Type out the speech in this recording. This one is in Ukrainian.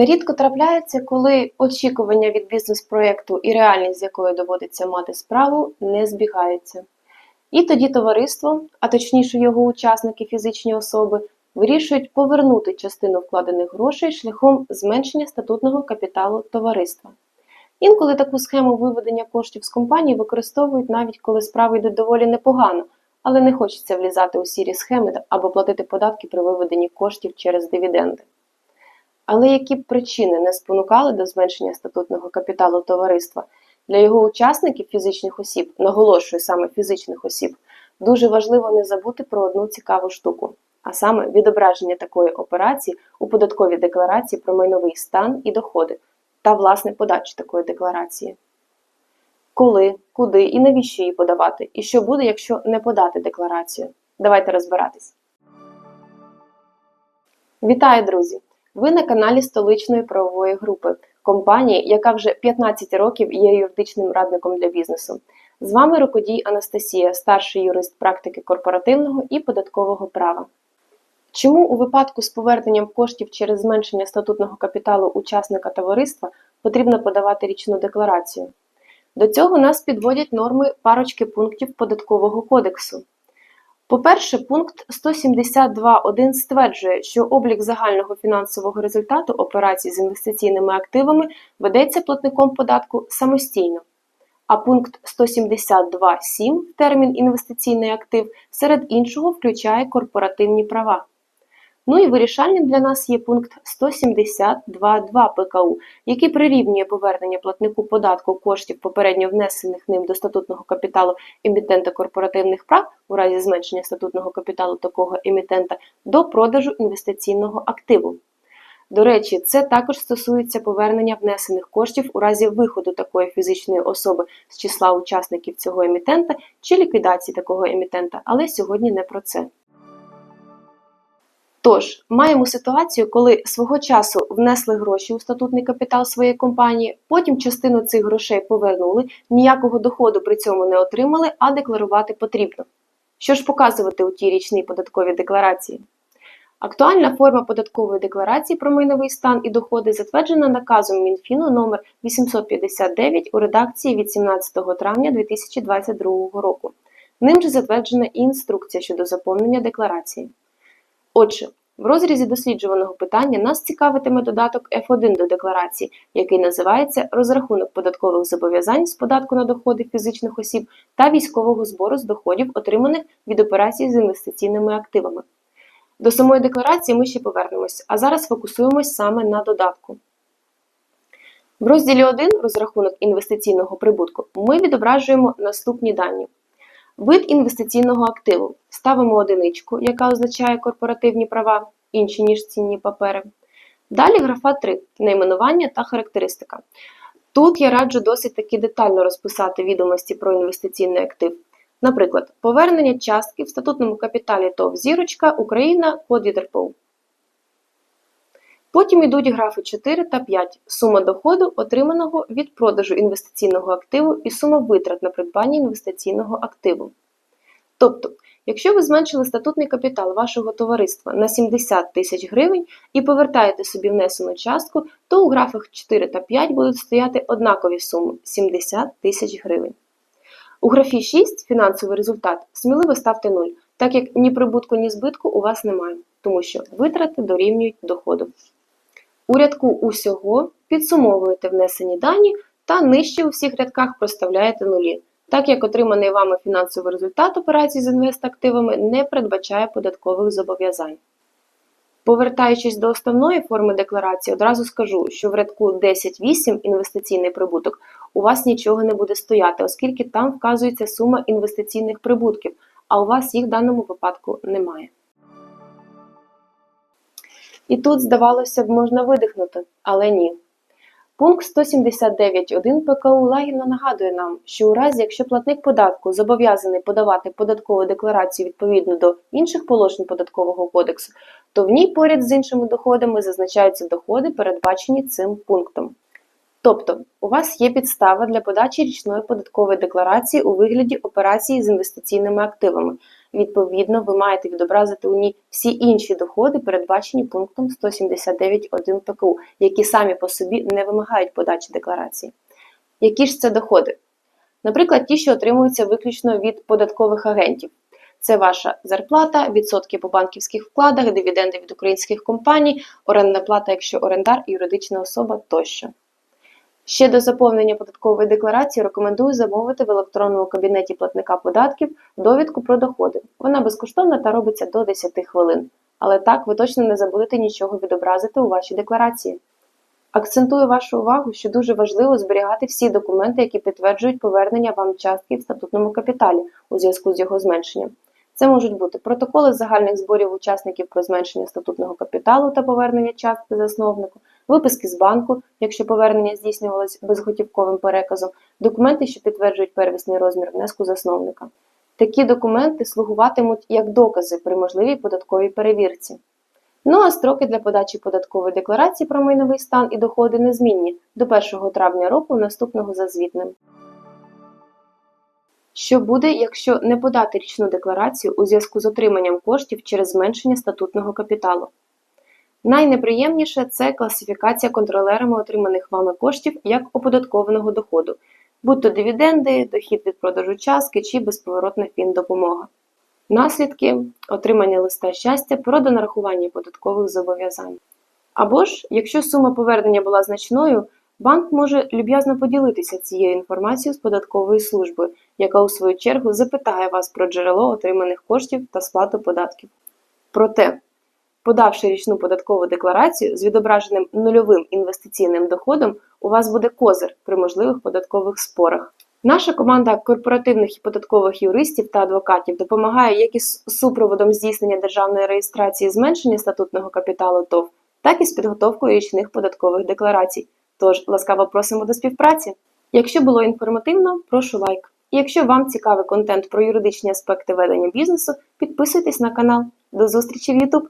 Нерідко трапляється, коли очікування від бізнес-проєкту і реальність, з якою доводиться мати справу, не збігаються. І тоді товариство, а точніше його учасники фізичні особи, вирішують повернути частину вкладених грошей шляхом зменшення статутного капіталу товариства. Інколи таку схему виведення коштів з компанії використовують навіть коли справи йдуть доволі непогано, але не хочеться влізати у сірі схеми або платити податки при виведенні коштів через дивіденди. Але які б причини не спонукали до зменшення статутного капіталу товариства, для його учасників фізичних осіб, наголошую саме фізичних осіб, дуже важливо не забути про одну цікаву штуку, а саме відображення такої операції у податковій декларації про майновий стан і доходи та власне подачу такої декларації. Коли, куди і навіщо її подавати, і що буде, якщо не подати декларацію? Давайте розбиратись. Вітаю, друзі! Ви на каналі столичної правової групи, компанії, яка вже 15 років є юридичним радником для бізнесу. З вами рукодій Анастасія, старший юрист практики корпоративного і податкового права. Чому у випадку з поверненням коштів через зменшення статутного капіталу учасника товариства потрібно подавати річну декларацію? До цього нас підводять норми парочки пунктів податкового кодексу. По-перше, пункт 172.1 стверджує, що облік загального фінансового результату операцій з інвестиційними активами ведеться платником податку самостійно. А пункт 172.7 термін інвестиційний актив серед іншого включає корпоративні права. Ну і вирішальним для нас є пункт 172.2 ПКУ, який прирівнює повернення платнику податку коштів попередньо внесених ним до статутного капіталу емітента корпоративних прав у разі зменшення статутного капіталу такого емітента до продажу інвестиційного активу. До речі, це також стосується повернення внесених коштів у разі виходу такої фізичної особи з числа учасників цього емітента чи ліквідації такого емітента, але сьогодні не про це. Тож, маємо ситуацію, коли свого часу внесли гроші у статутний капітал своєї компанії, потім частину цих грошей повернули, ніякого доходу при цьому не отримали, а декларувати потрібно. Що ж показувати у тій річній податковій декларації? Актуальна форма податкової декларації про майновий стан і доходи затверджена наказом Мінфіну номер 859 у редакції від 17 травня 2022 року. Ним же затверджена і інструкція щодо заповнення декларації. Отже, в розрізі досліджуваного питання нас цікавитиме додаток F1 до декларації, який називається Розрахунок податкових зобов'язань з податку на доходи фізичних осіб та військового збору з доходів, отриманих від операцій з інвестиційними активами. До самої декларації ми ще повернемось, а зараз фокусуємось саме на додатку. В розділі 1 розрахунок інвестиційного прибутку ми відображуємо наступні дані. Вид інвестиційного активу. Ставимо одиничку, яка означає корпоративні права, інші ніж цінні папери. Далі графа 3 найменування та характеристика. Тут я раджу досить таки детально розписати відомості про інвестиційний актив. Наприклад, повернення частки в статутному капіталі ТОВ Зірочка Україна код ЄДРПО. Потім йдуть графи 4 та 5. Сума доходу, отриманого від продажу інвестиційного активу і сума витрат на придбання інвестиційного активу. Тобто, якщо ви зменшили статутний капітал вашого товариства на 70 тисяч гривень і повертаєте собі внесену частку, то у графах 4 та 5 будуть стояти однакові суми 70 тисяч гривень. У графі 6 фінансовий результат сміливо ставте 0, так як ні прибутку, ні збитку у вас немає, тому що витрати дорівнюють доходу. У рядку усього підсумовуєте внесені дані та нижче у всіх рядках проставляєте нулі, так як отриманий вами фінансовий результат операцій з інвестактивами не передбачає податкових зобов'язань. Повертаючись до основної форми декларації, одразу скажу, що в рядку 10.8 інвестиційний прибуток у вас нічого не буде стояти, оскільки там вказується сума інвестиційних прибутків, а у вас їх в даному випадку немає. І тут, здавалося б, можна видихнути, але ні. Пункт 179.1 ПКУ лагідно нагадує нам, що у разі, якщо платник податку зобов'язаний подавати податкову декларацію відповідно до інших положень податкового кодексу, то в ній поряд з іншими доходами зазначаються доходи, передбачені цим пунктом. Тобто, у вас є підстава для подачі річної податкової декларації у вигляді операції з інвестиційними активами, Відповідно, ви маєте відобразити у ній всі інші доходи, передбачені пунктом 179.1 ПКУ, які самі по собі не вимагають подачі декларації. Які ж це доходи? Наприклад, ті, що отримуються виключно від податкових агентів. Це ваша зарплата, відсотки по банківських вкладах, дивіденди від українських компаній, орендна плата, якщо орендар, юридична особа тощо. Ще до заповнення податкової декларації рекомендую замовити в електронному кабінеті платника податків довідку про доходи. Вона безкоштовна та робиться до 10 хвилин. Але так ви точно не забудете нічого відобразити у вашій декларації. Акцентую вашу увагу, що дуже важливо зберігати всі документи, які підтверджують повернення вам частки в статутному капіталі у зв'язку з його зменшенням. Це можуть бути протоколи загальних зборів учасників про зменшення статутного капіталу та повернення частки засновнику, виписки з банку, якщо повернення здійснювалось безготівковим переказом, документи, що підтверджують первісний розмір внеску засновника. Такі документи слугуватимуть як докази при можливій податковій перевірці. Ну а строки для подачі податкової декларації про майновий стан і доходи незмінні до 1 травня року наступного за звітним. Що буде, якщо не подати річну декларацію у зв'язку з отриманням коштів через зменшення статутного капіталу? Найнеприємніше це класифікація контролерами отриманих вами коштів як оподаткованого доходу, будь то дивіденди, дохід від продажу частки чи безповоротна фіндопомога. Наслідки отримання листа щастя про донарахування податкових зобов'язань. Або ж, якщо сума повернення була значною, банк може люб'язно поділитися цією інформацією з податковою службою, яка у свою чергу запитає вас про джерело отриманих коштів та сплату податків. Проте, подавши річну податкову декларацію з відображеним нульовим інвестиційним доходом, у вас буде козир при можливих податкових спорах. Наша команда корпоративних і податкових юристів та адвокатів допомагає як із супроводом здійснення державної реєстрації зменшення статутного капіталу ТОВ, так і з підготовкою річних податкових декларацій. Тож ласкаво просимо до співпраці. Якщо було інформативно, прошу лайк. І якщо вам цікавий контент про юридичні аспекти ведення бізнесу, підписуйтесь на канал. До зустрічі в YouTube!